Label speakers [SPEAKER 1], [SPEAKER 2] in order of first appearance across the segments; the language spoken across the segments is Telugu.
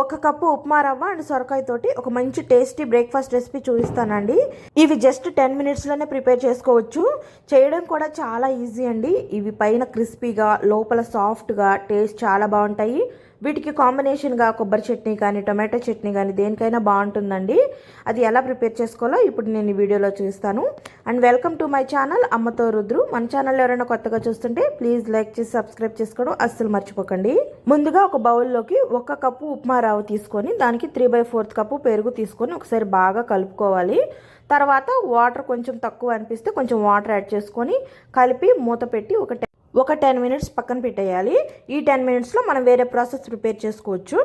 [SPEAKER 1] ఒక కప్పు ఉప్మా రవ్వ అండ్ సొరకాయ తోటి ఒక మంచి టేస్టీ బ్రేక్ఫాస్ట్ రెసిపీ చూపిస్తానండి. ఇవి జస్ట్ టెన్ మినిట్స్లోనే ప్రిపేర్ చేసుకోవచ్చు. చేయడం కూడా చాలా ఈజీ అండి. ఇవి పైన క్రిస్పీగా లోపల సాఫ్ట్గా టేస్ట్ చాలా బాగుంటాయి. వీటికి కాంబినేషన్గా కొబ్బరి చట్నీ కానీ టొమాటో చట్నీ కానీ దేనికైనా బాగుంటుందండి. అది ఎలా ప్రిపేర్ చేసుకోవాలో ఇప్పుడు నేను ఈ వీడియోలో చూస్తాను. And welcome to my channel అమ్మతో రుద్రు మన ఛానల్ ఎవరైనా కొత్తగా చూస్తుంటే ప్లీజ్ లైక్ చేసి సబ్స్క్రైబ్ చేసుకోవడం అస్సలు మర్చిపోకండి. ముందుగా ఒక బౌల్లోకి ఒక కప్పు ఉప్మా రావు తీసుకొని దానికి త్రీ బై ఫోర్త్ కప్పు పెరుగు తీసుకొని ఒకసారి బాగా కలుపుకోవాలి. తర్వాత వాటర్ కొంచెం తక్కువ అనిపిస్తే కొంచెం వాటర్ యాడ్ చేసుకొని కలిపి మూత పెట్టి ఒక ఒక టెన్ మినిట్స్ పక్కన పెట్టేయాలి. ఈ టెన్ మినిట్స్లో మనం వేరే ప్రాసెస్ ప్రిపేర్ చేసుకోవచ్చు.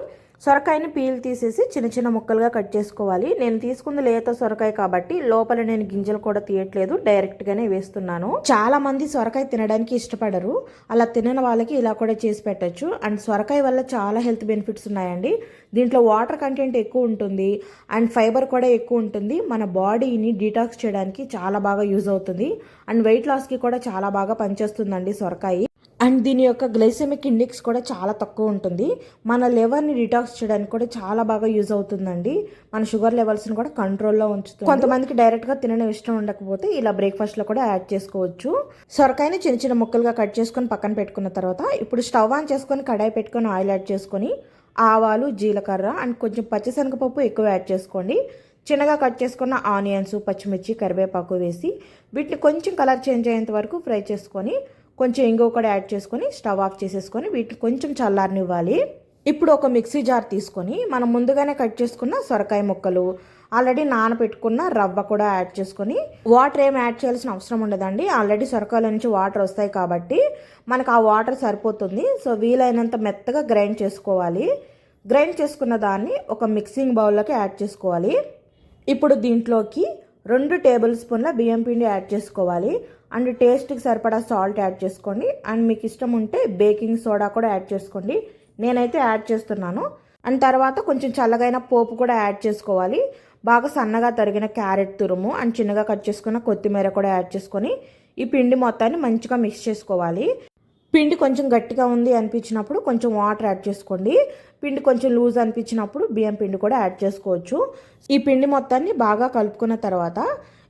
[SPEAKER 1] సొరకాయని పీల్ తీసేసి చిన్న చిన్న ముక్కలుగా కట్ చేసుకోవాలి. నేను తీసుకుంది లేత సొరకాయ కాబట్టి లోపల నేను గింజలు కూడా తీయట్లేదు. డైరెక్ట్గానే వేస్తున్నాను. చాలా మంది సొరకాయ తినడానికి ఇష్టపడరు. అలా తినని వాళ్ళకి ఇలా కూడా చేసి పెట్టచ్చు. అండ్ సొరకాయ వల్ల చాలా హెల్త్ బెనిఫిట్స్ ఉన్నాయండి. దీంట్లో వాటర్ కంటెంట్ ఎక్కువ ఉంటుంది. అండ్ ఫైబర్ కూడా ఎక్కువ ఉంటుంది. మన బాడీని డీటాక్స్ చేయడానికి చాలా బాగా యూజ్ అవుతుంది. అండ్ వెయిట్ లాస్కి కూడా చాలా బాగా పనిచేస్తుందండి సొరకాయ. అండ్ దీని యొక్క గ్లైసెమిక్ ఇండెక్స్ కూడా చాలా తక్కువ ఉంటుంది. మన లివర్ని డిటాక్స్ చేయడానికి కూడా చాలా బాగా యూజ్ అవుతుందండి. మన షుగర్ లెవెల్స్ని కూడా కంట్రోల్లో ఉంచుతుంది. కొంతమందికి డైరెక్ట్గా తినడం ఇష్టం ఉండకపోతే ఇలా బ్రేక్ఫాస్ట్లో కూడా యాడ్ చేసుకోవచ్చు. సొరకాయని చిన్న చిన్న ముక్కలుగా కట్ చేసుకొని పక్కన పెట్టుకున్న తర్వాత ఇప్పుడు స్టవ్ ఆన్ చేసుకొని కడాయి పెట్టుకొని ఆయిల్ యాడ్ చేసుకొని ఆవాలు జీలకర్ర అండ్ కొంచెం పచ్చిశనగపప్పు ఎక్కువ యాడ్ చేసుకోండి. చిన్నగా కట్ చేసుకున్న ఆనియన్స్ పచ్చిమిర్చి కరివేపాకు వేసి వీటిని కొంచెం కలర్ చేంజ్ అయ్యేంత వరకు ఫ్రై చేసుకొని కొంచెం ఇంగో కూడా యాడ్ చేసుకొని స్టవ్ ఆఫ్ చేసేసుకొని వీటిని కొంచెం చల్లారనివ్వాలి. ఇప్పుడు ఒక మిక్సీ జార్ తీసుకొని మనం ముందుగానే కట్ చేసుకున్న సొరకాయ ముక్కలు ఆల్రెడీ నానబెట్టుకున్న రవ్వ కూడా యాడ్ చేసుకొని వాటర్ ఏం యాడ్ చేయాల్సిన అవసరం ఉండదండి. ఆల్రెడీ సొరకాయల నుంచి వాటర్ వస్తాయి కాబట్టి మనకు ఆ వాటర్ సరిపోతుంది. సో వీలైనంత మెత్తగా గ్రైండ్ చేసుకోవాలి. గ్రైండ్ చేసుకున్న దాన్ని ఒక మిక్సింగ్ బౌల్లోకి యాడ్ చేసుకోవాలి. ఇప్పుడు దీంట్లోకి రెండు టేబుల్ స్పూన్ల బియ్యం పిండి యాడ్ చేసుకోవాలి. అండ్ టేస్ట్కి సరిపడా సాల్ట్ యాడ్ చేసుకోండి. అండ్ మీకు ఇష్టం ఉంటే బేకింగ్ సోడా కూడా యాడ్ చేసుకోండి. నేనైతే యాడ్ చేస్తున్నాను. అండ్ తర్వాత కొంచెం చల్లగైన పోపు కూడా యాడ్ చేసుకోవాలి. బాగా సన్నగా తరిగిన క్యారెట్ తురుము అండ్ చిన్నగా కట్ చేసుకున్న కొత్తిమీర కూడా యాడ్ చేసుకొని ఈ పిండి మొత్తాన్ని మంచిగా మిక్స్ చేసుకోవాలి. పిండి కొంచెం గట్టిగా ఉంది అనిపించినప్పుడు కొంచెం వాటర్ యాడ్ చేసుకోండి. పిండి కొంచెం లూజ్ అనిపించినప్పుడు బియ్యం పిండి కూడా యాడ్ చేసుకోవచ్చు. ఈ పిండి మొత్తాన్ని బాగా కలుపుకున్న తర్వాత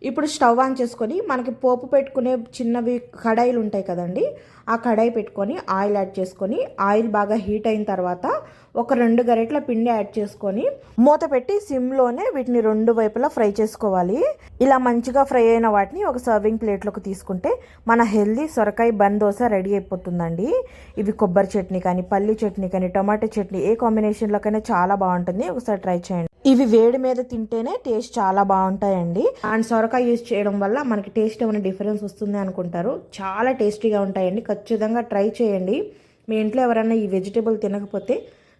[SPEAKER 1] ఇప్పుడు స్టవ్ ఆన్ చేసుకొని మనకి పోపు పెట్టుకునే చిన్నవి కడాయిలు ఉంటాయి కదండి ఆ కడాయి పెట్టుకొని ఆయిల్ యాడ్ చేసుకొని ఆయిల్ బాగా హీట్ అయిన తర్వాత ఒక రెండు గరిటల పిండి యాడ్ చేసుకొని మూత పెట్టి సిమ్లోనే వీటిని రెండు వైపులా ఫ్రై చేసుకోవాలి. ఇలా మంచిగా ఫ్రై అయిన వాటిని ఒక సర్వింగ్ ప్లేట్లోకి తీసుకుంటే మన హెల్దీ సొరకాయ బంద్ దోశ రెడీ అయిపోతుందండి. ఇవి కొబ్బరి చట్నీ కానీ పల్లి చట్నీ కానీ టొమాటో చట్నీ ఏ కాంబినేషన్లోకైనా చాలా బాగుంటుంది. ఒకసారి ట్రై చేయండి. ఇవి వేడి మీద తింటేనే టేస్ట్ చాలా బాగుంటాయండి. అండ్ సొరకాయ యూజ్ చేయడం వల్ల మనకి టేస్ట్ ఏమైనా డిఫరెన్స్ వస్తుంది అనుకుంటారు. చాలా టేస్టీగా ఉంటాయండి. ఖచ్చితంగా ట్రై చేయండి. మీ ఇంట్లో ఎవరైనా ఈ వెజిటేబుల్ తినకపోతే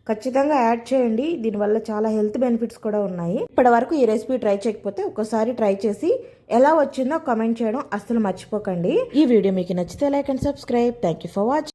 [SPEAKER 1] ఖచ్చితంగా యాడ్ చేయండి. దీనివల్ల చాలా హెల్త్ బెనిఫిట్స్ కూడా ఉన్నాయి. ఇప్పటి వరకు ఈ రెసిపీ ట్రై చేయకపోతే ఒకసారి ట్రై చేసి ఎలా వచ్చిందో కామెంట్ చేయడం అస్సలు మర్చిపోకండి. ఈ వీడియో మీకు నచ్చితే like and subscribe thank you for watching